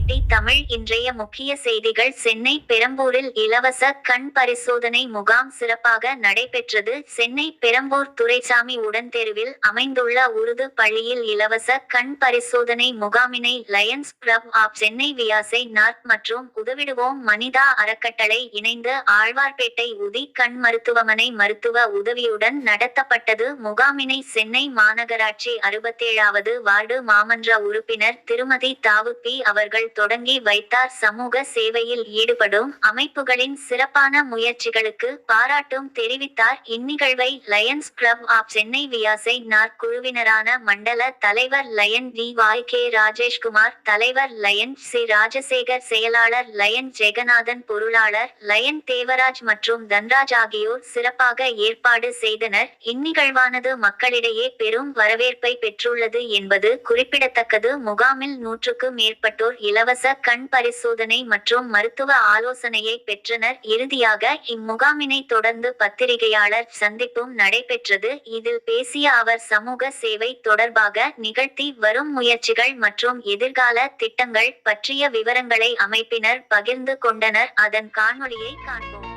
எட்டி தமிழ் இன்றைய முக்கிய செய்திகள். சென்னை பெரம்பூரில் இலவச கண் பரிசோதனை முகாம் சிறப்பாக நடைபெற்றது. சென்னை பெரம்பூர் துரைசாமி உடன்தெருவில் அமைந்துள்ள உருது பள்ளியில் இலவச கண் பரிசோதனை முகாமினை Lions Club of Chennai Vyasai North மற்றும் உதவிடுவோம் மனிதா அறக்கட்டளை இணைந்து ஆழ்வார்பேட்டை உதி கண் மருத்துவமனை மருத்துவ உதவியுடன் நடத்தப்பட்டது. முகாமினை சென்னை மாநகராட்சி அறுபத்தேழாவது வார்டு மாமன்ற உறுப்பினர் திருமதி தாவு பி அவர்கள் தொடங்கி வைத்தார். சமூக சேவையில் ஈடுபடும் அமைப்புகளின் சிறப்பான முயற்சிகளுக்கு பாராட்டும் தெரிவித்தார். இந்நிகழ்வை Lions Club of Chennai Vyasai North குழுவினரான மண்டல தலைவர் Lion T Y K Rajeshkumar தலைவர் லயன் சி ராஜசேகர் செயலாளர் லயன் ஜெகநாதன் பொருளாளர் லயன் தேவராஜ் மற்றும் தன்ராஜ் ஆகியோர் சிறப்பாக ஏற்பாடு செய்தனர். இந்நிகழ்வானது மக்களிடையே பெரும் வரவேற்பை பெற்றுள்ளது என்பது குறிப்பிடத்தக்கது. முகாமில் நூற்றுக்கு மேற்பட்டோர் இலவச கண் பரிசோதனை மற்றும் மருத்துவ ஆலோசனையை பெற்றனர். இறுதியாக இம்முகாமினை தொடர்ந்து பத்திரிகையாளர் சந்திப்பும் நடைபெற்றது. இதில் பேசிய அவர் சமூக சேவை தொடர்பாக நிகழ்த்தி வரும் முயற்சிகள் மற்றும் எதிர்கால திட்டங்கள் பற்றிய விவரங்களை அமைப்பினர் பகிர்ந்து கொண்டனர். அதன் காணொலியை காண்போம்.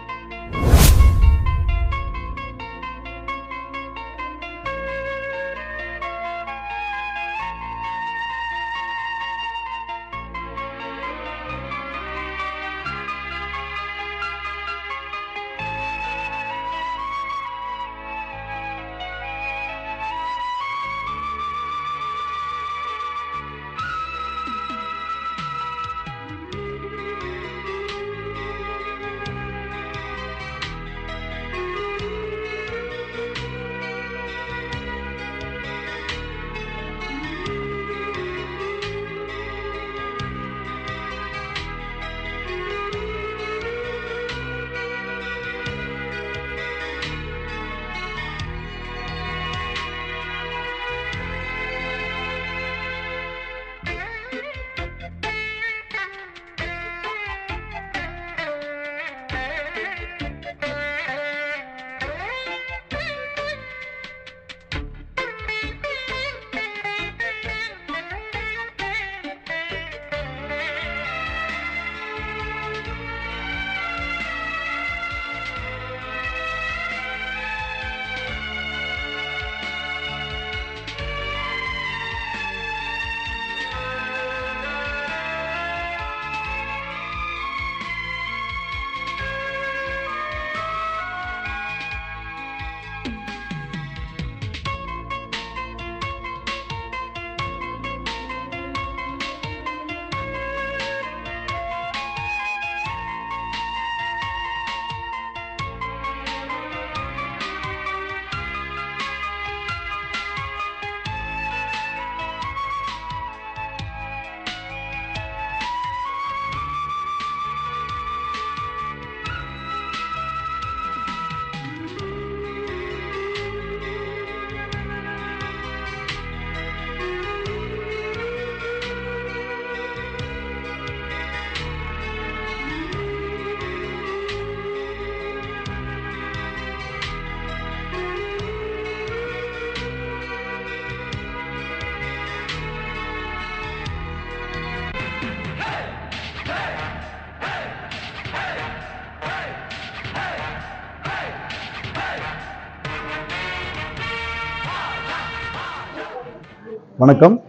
வணக்கம்.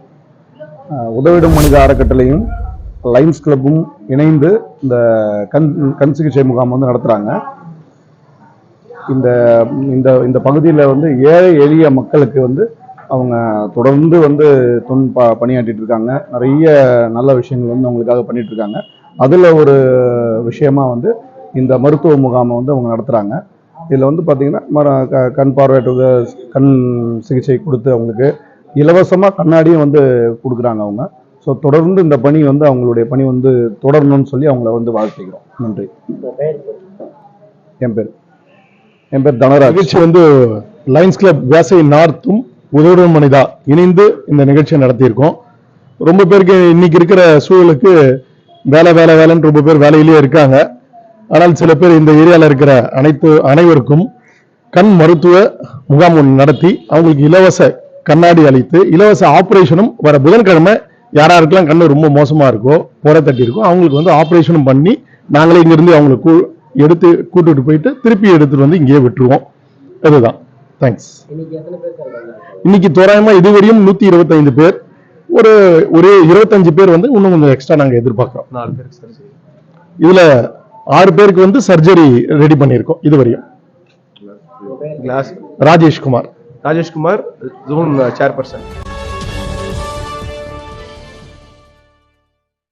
உதவிடும் மனித அறக்கட்டளையும் லைன்ஸ் கிளப்பும் இணைந்து இந்த கண் கண் சிகிச்சை முகாம் வந்து நடத்துகிறாங்க இந்த இந்த இந்த பகுதியில் வந்து ஏழை எளிய மக்களுக்கு வந்து அவங்க தொடர்ந்து வந்து தொன் ப பணியாற்றிட்டு இருக்காங்க. நிறைய நல்ல விஷயங்கள் வந்து அவங்களுக்காக பண்ணிட்டு இருக்காங்க. அதில் ஒரு விஷயமா வந்து இந்த மருத்துவ முகாமை வந்து அவங்க நடத்துகிறாங்க இதில் வந்து பார்த்தீங்கன்னா மர க- கண் பார்வையற்ற கண் சிகிச்சை கொடுத்து அவங்களுக்கு இலவசமாக கண்ணாடியும் வந்து கொடுக்குறாங்க அவங்க. ஸோ தொடர்ந்து இந்த பணி வந்து அவங்களுடைய பணி வந்து தொடரணும்னு சொல்லி அவங்கள வந்து வாழ்த்துக்கிறோம் நன்றி. என் பேர். என் பேர் தனராஜ். நிகழ்ச்சி வந்து லைன்ஸ் கிளப் வேசை நார்த்தும் உதவிடும் மனிதா இணைந்து இந்த நிகழ்ச்சியை நடத்தியிருக்கோம். ரொம்ப பேருக்கு இன்னைக்கு இருக்கிற சூழலுக்கு வேலை வேலை வேலைன்னு ரொம்ப பேர் வேலையிலேயே இருக்காங்க. ஆனால் சில பேர் இந்த ஏரியாவில் இருக்கிற அனைத்து அனைவருக்கும் கண் மருத்துவ முகாம் ஒன்று நடத்தி அவங்களுக்கு இலவச கண்ணாடி அளித்து இலவச ஆபரேஷனும் வர புதன்கிழமை யாராருக்கெல்லாம் கண்ணு ரொம்ப மோசமா இருக்கோ புற தட்டி இருக்கோ அவங்களுக்கு வந்து ஆபரேஷனும் பண்ணி நாங்களே இங்கிருந்து அவங்களை கூ- எடுத்து கூட்டிட்டு போயிட்டு திருப்பி எடுத்துட்டு வந்து இங்கேயே விட்டுருவோம். அதுதான். தேங்க்ஸ் இன்னைக்கு தோராயமா இதுவரையும் நூத்தி இருபத்தைந்து பேர். ஒரு ஒரு இருபத்தஞ்சு பேர் வந்து இன்னும் கொஞ்சம் எக்ஸ்ட்ரா நாங்க எதிர்பார்க்கிறோம். நாலு பேருக்கு இதுல ஆறு பேருக்கு வந்து சர்ஜரி ரெடி பண்ணியிருக்கோம் இதுவரையும். Class Rajeshkumar Rajeshkumar zone chairperson